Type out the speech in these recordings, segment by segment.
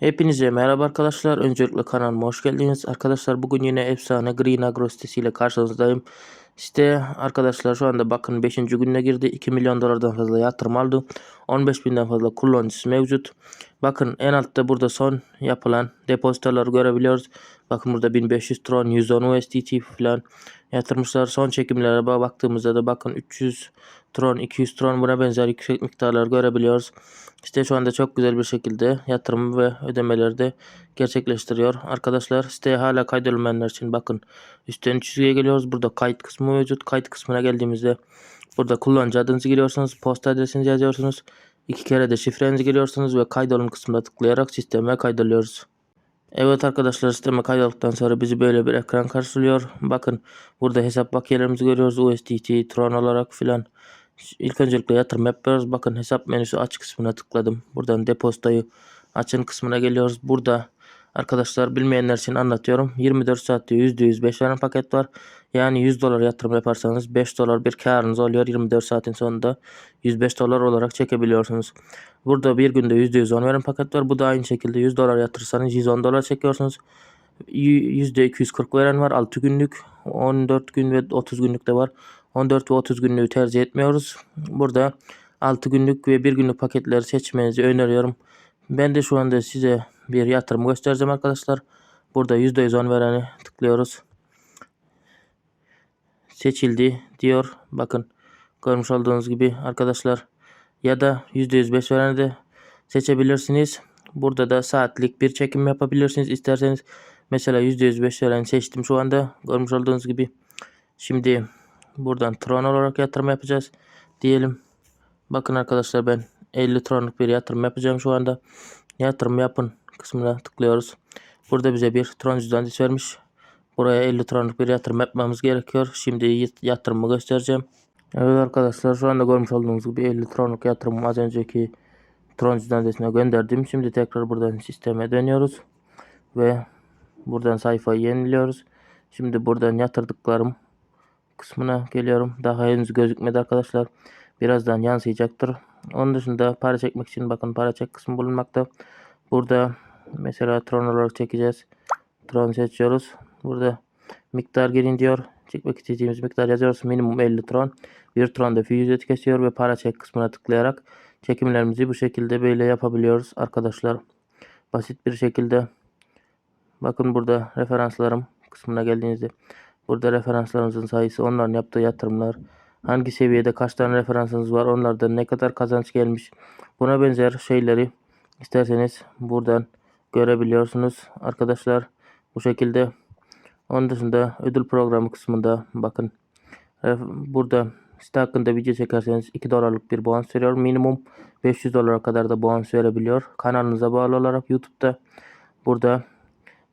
Hepinize merhaba arkadaşlar. Öncelikle kanalıma hoş geldiniz. Arkadaşlar bugün yine efsane Green Agro sitesiyle karşınızdayım. Site arkadaşlar şu anda bakın 5. gününe girdi. 2 milyon dolardan fazla yatırım aldı. 15 binden fazla kullanıcısı mevcut. Bakın en altta burada son yapılan depozitoları görebiliyoruz. Bakın burada 1500 Tron, 110 USDT falan yatırmışlar. Son çekimlere baktığımızda da bakın 300 Tron, 200 Tron buna benzer yüksek miktarlar görebiliyoruz. Site şu anda çok güzel bir şekilde yatırım ve ödemeleri de gerçekleştiriyor. Arkadaşlar siteye hala kaydolmayanlar için bakın üstten çizgiye geliyoruz. Burada kayıt kısmı mevcut. Kayıt kısmına geldiğimizde burada kullanıcı adınızı giriyorsunuz. Posta adresinizi yazıyorsunuz. İki kere de şifrenizi giriyorsunuz ve kaydolun kısmına tıklayarak sisteme kaydoluyoruz. Evet arkadaşlar sisteme kaydolduktan sonra bizi böyle bir ekran karşılıyor. Bakın burada hesap bakiyelerimizi görüyoruz. USDT, Tron olarak filan. İlk öncelikle yatırım yapıyoruz. Bakın hesap menüsü aç kısmına tıkladım. Buradan depozitoyu açın kısmına geliyoruz. Burada arkadaşlar bilmeyenler için anlatıyorum. 24 saatte %100 5 tane paket var. Yani 100 dolar yatırım yaparsanız 5 dolar bir karınız oluyor. 24 saatin sonunda 105 dolar olarak çekebiliyorsunuz. Burada bir günde %100 on veren paket var. Bu da aynı şekilde 100 dolar yatırırsanız 110 dolar çekiyorsunuz. %240 veren var 6 günlük 14 gün ve 30 günlük de var 14 ve 30 günlüğü tercih etmiyoruz burada 6 günlük ve 1 günlük paketleri seçmenizi öneriyorum ben de şu anda size bir yatırım göstereceğim arkadaşlar burada %110 vereni tıklıyoruz seçildi diyor bakın görmüş olduğunuz gibi arkadaşlar ya da %105 vereni de seçebilirsiniz burada da saatlik bir çekim yapabilirsiniz isterseniz Mesela %105 veren seçtim şu anda. Görmüş olduğunuz gibi. Şimdi buradan Tron olarak yatırım yapacağız. Diyelim. Bakın arkadaşlar ben 50 Tron'luk bir yatırım yapacağım şu anda. Yatırım yapın kısmına tıklıyoruz. Burada bize bir Tron cüzdan vermiş. Buraya 50 Tron'luk bir yatırım yapmamız gerekiyor. Şimdi yatırımı göstereceğim. Evet arkadaşlar şu anda görmüş olduğunuz gibi 50 Tron'luk yatırımı az önceki Tron cüzdan gönderdim. Şimdi tekrar buradan sisteme dönüyoruz. Ve Buradan sayfayı yeniliyoruz. Şimdi buradan yatırdıklarım kısmına geliyorum. Daha henüz gözükmedi arkadaşlar. Birazdan yansıyacaktır. Onun dışında para çekmek için bakın para çek kısmı bulunmakta. Burada mesela Tron olarak çekeceğiz. Tron seçiyoruz. Burada miktar girin diyor. Çekmek istediğimiz miktar yazıyoruz. Minimum 50 Tron. Bir Tron da fee ücreti kesiyor ve para çek kısmına tıklayarak çekimlerimizi bu şekilde böyle yapabiliyoruz arkadaşlar. Basit bir şekilde Bakın burada referanslarım kısmına geldiğinizde burada referanslarınızın sayısı, onların yaptığı yatırımlar, hangi seviyede kaç tane referansınız var, onlardan ne kadar kazanç gelmiş. Buna benzer şeyleri isterseniz buradan görebiliyorsunuz arkadaşlar. Bu şekilde. Onun dışında ödül programı kısmında bakın burada site hakkında video çekerseniz 2 dolarlık bir bonus veriyor. Minimum 500 dolara kadar da bonus verebiliyor. Kanalınıza bağlı olarak YouTube'da burada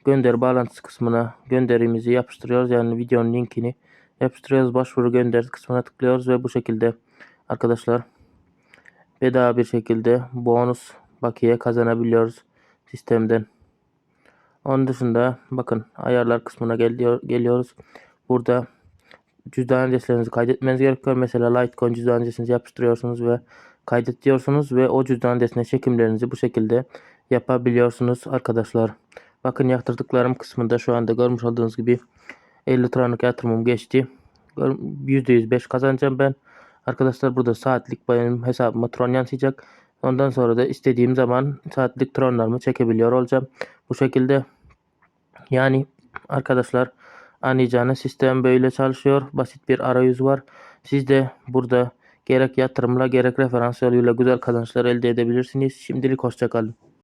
gönder bağlantısı kısmına gönderimizi yapıştırıyoruz. Yani videonun linkini yapıştırıyoruz. Başvuru gönder kısmına tıklıyoruz ve bu şekilde arkadaşlar bedava bir şekilde bonus bakiye kazanabiliyoruz sistemden. Onun dışında bakın ayarlar kısmına geliyor, geliyoruz. Burada cüzdan adreslerinizi kaydetmeniz gerekiyor. Mesela Litecoin cüzdan adresinizi yapıştırıyorsunuz ve kaydet diyorsunuz ve o cüzdan adresine çekimlerinizi bu şekilde yapabiliyorsunuz arkadaşlar. Bakın yatırdıklarım kısmında şu anda görmüş olduğunuz gibi 50 liranlık yatırımım geçti. %105 kazanacağım ben. Arkadaşlar burada saatlik benim hesabıma tron yansıyacak. Ondan sonra da istediğim zaman saatlik tronlarımı çekebiliyor olacağım. Bu şekilde yani arkadaşlar anlayacağınız sistem böyle çalışıyor. Basit bir arayüz var. Siz de burada gerek yatırımla gerek referans yoluyla güzel kazançlar elde edebilirsiniz. Şimdilik hoşçakalın.